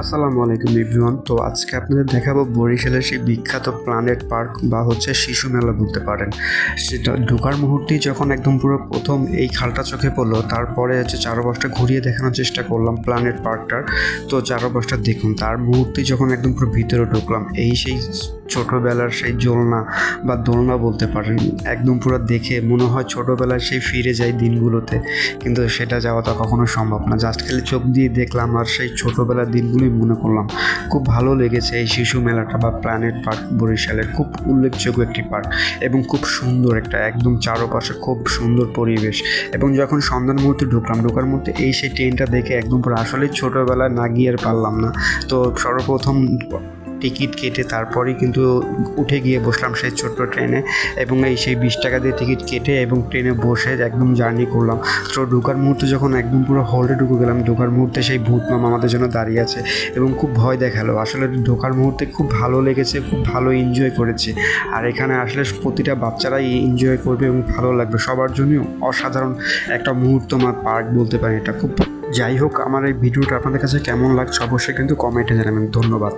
আসসালামু আলাইকুম এভরিওয়ান। তো আজকে আপনাদের দেখাবো বরিশালের সেই বিখ্যাত প্ল্যানেট পার্ক বা হচ্ছে শিশু মেলা বলতে পারেন। সেটা ঢোকার মুহূর্তেই যখন একদম পুরো প্রথম এই খালটা চোখে পড়ল, তারপরে হচ্ছে চারোপাশটা ঘুরিয়ে দেখানোর চেষ্টা করলাম প্ল্যানেট পার্কটার। তো চারোপাশটা দেখুন, তার মুহূর্তেই যখন একদম পুরো ভিতরে ঢুকলাম, এই সেই ছোটোবেলার সেই জোলনা বা দোলনা বলতে পারেন, একদম পুরো দেখে মনে হয় ছোটোবেলায় সেই ফিরে যায় দিনগুলোতে। কিন্তু সেটা যাওয়া তো কখনো সম্ভব না। জাস্ট খালি চোখ দিয়ে দেখলাম আর সেই ছোটোবেলার দিনগুলোই মনে করলাম। খুব ভালো লেগেছে এই শিশু মেলাটা বা প্ল্যানেট পার্ক বরিশালের খুব উল্লেখযোগ্য একটি পার্ক এবং খুব সুন্দর একটা, একদম চারপাশে খুব সুন্দর পরিবেশ। এবং যখন সন্ধ্যার মুহূর্তে ঢুকলাম, ঢোকার মধ্যে এই সেই ট্রেনটা দেখে একদম পুরো আসলে ছোটোবেলায় না গিয়ে আর পারলাম না। তো সর্বপ্রথম টিকিট কেটে তারপরেই কিন্তু উঠে গিয়ে বসলাম সেই ছোট্ট ট্রেনে এবং এই সেই বিশ টাকা দিয়ে টিকিট কেটে এবং ট্রেনে বসে একদম জার্নি করলাম। তো ঢোকার মুহূর্তে যখন একদম পুরো হলে ঢুকে গেলাম, ঢোকার মুহূর্তে সেই ভূত মামা আমাদের জন্য দাঁড়িয়ে আছে এবং খুব ভয় দেখাল। আসলে ঢোকার মুহূর্তে খুব ভালো লেগেছে, খুব ভালো এনজয় করেছে। আর এখানে আসলে প্রতিটা বাচ্চারাই এনজয় করবে এবং ভালো লাগবে। সবার জন্যই অসাধারণ একটা মুহূর্ত আমার পার্ক বলতে পারি এটা। খুব যাই হোক, আমার এই ভিডিওটা আপনাদের কাছে কেমন লাগছে অবশ্যই কিন্তু কমেন্টে জানাবেন। ধন্যবাদ।